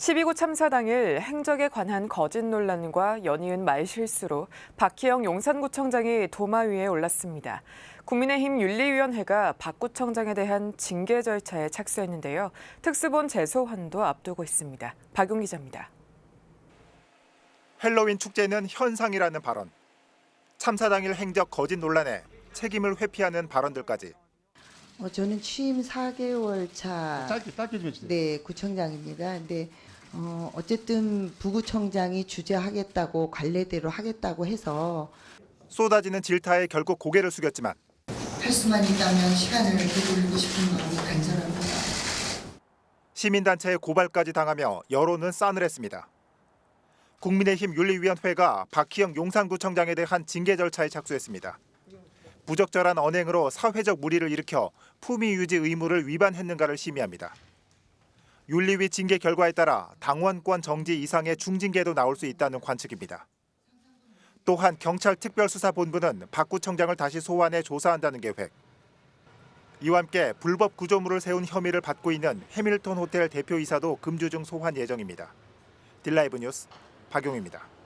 12구 참사 당일 행적에 관한 거짓 논란과 연이은 말실수로 박희영 용산구청장이 도마 위에 올랐습니다. 국민의힘 윤리위원회가 박 구청장에 대한 징계 절차에 착수했는데요. 특수본 재소환도 앞두고 있습니다. 박용 기자입니다. 헬로윈 축제는 현상이라는 발언. 참사 당일 행적 거짓 논란에 책임을 회피하는 발언들까지 어, 저는 취임 4개월 차 짧게 짧게 좀 해주세요. 네, 구청장입니다. 근데 어, 어쨌든 부구청장이 주재하겠다고 관례대로 하겠다고 해서 쏟아지는 질타에 결국 고개를 숙였지만 할 수만 있다면 시간을 되돌리고 싶은 마음이 간절합니다. 시민단체의 고발까지 당하며 여론은 싸늘했습니다. 국민의힘 윤리위원회가 박희영 용산구청장에 대한 징계 절차에 착수했습니다. 부적절한 언행으로 사회적 무리를 일으켜 품위 유지 의무를 위반했는가를 심의합니다. 윤리위 징계 결과에 따라 당원권 정지 이상의 중징계도 나올 수 있다는 관측입니다. 또한 경찰 특별수사본부는 박 구청장을 다시 소환해 조사한다는 계획. 이와 함께 불법 구조물을 세운 혐의를 받고 있는 해밀턴 호텔 대표이사도 금주 중 소환 예정입니다. 딜라이브 뉴스 박용입니다.